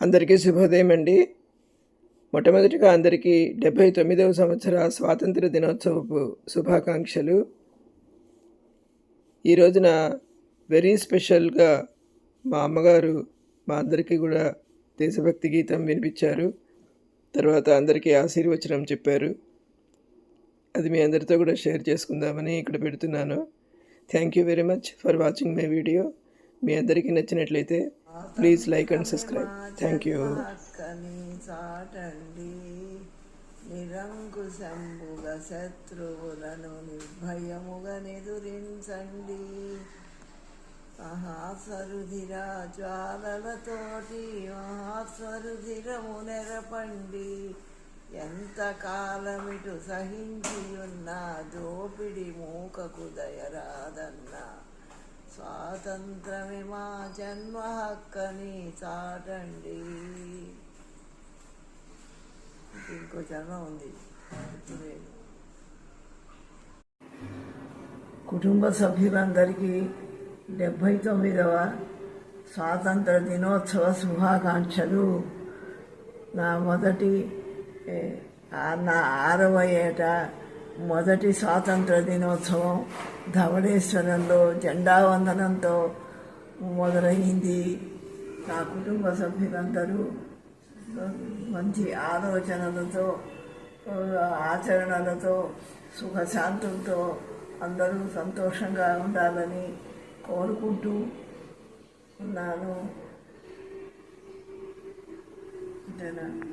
అందరికీ శుభోదయం అండి. మొట్టమొదటిగా అందరికీ డెబ్భై తొమ్మిదవ సంవత్సర స్వాతంత్ర దినోత్సవపు శుభాకాంక్షలు. ఈ రోజున వెరీ స్పెషల్గా మా అమ్మగారు మా అందరికీ కూడా దేశభక్తి గీతం వినిపించారు. తర్వాత అందరికీ ఆశీర్వచనం చెప్పారు. అది మీ అందరితో కూడా షేర్ చేసుకుందామని ఇక్కడ పెడుతున్నాను. Thank you very much for watching my video. మీ అందరికీ నచ్చినట్లయితే please like and subscribe. Thank you చాటండి నిరంకుశంబుగ శత్రువులను నిర్భయముగా నెదురించండి. మహాస్వరుధిరా జ్వాలలతోటి మహాస్వరుధిరము నెరపండి. ఎంత కాలమిటు సహించి ఉన్న దోపిడి మూకకు దయరాదన్నా. స్వాతంత్రమే మా జన్మ హక్కని చాటండి. ఇంకో జన్మ ఉంది. కుటుంబ సభ్యులందరికీ డెబ్భై తొమ్మిదవ స్వాతంత్ర దినోత్సవ శుభాకాంక్షలు. నా మొదటి నా ఆరవ ఏటా మొదటి స్వాతంత్ర దినోత్సవం ధవళేశ్వరంలో జెండా వందనంతో మొదలైంది. నా కుటుంబ సభ్యులందరూ మంచి ఆలోచనలతో ఆచరణలతో సుఖశాంతులతో అందరూ సంతోషంగా ఉండాలని కోరుకుంటూ ఉన్నాను. అంతేనా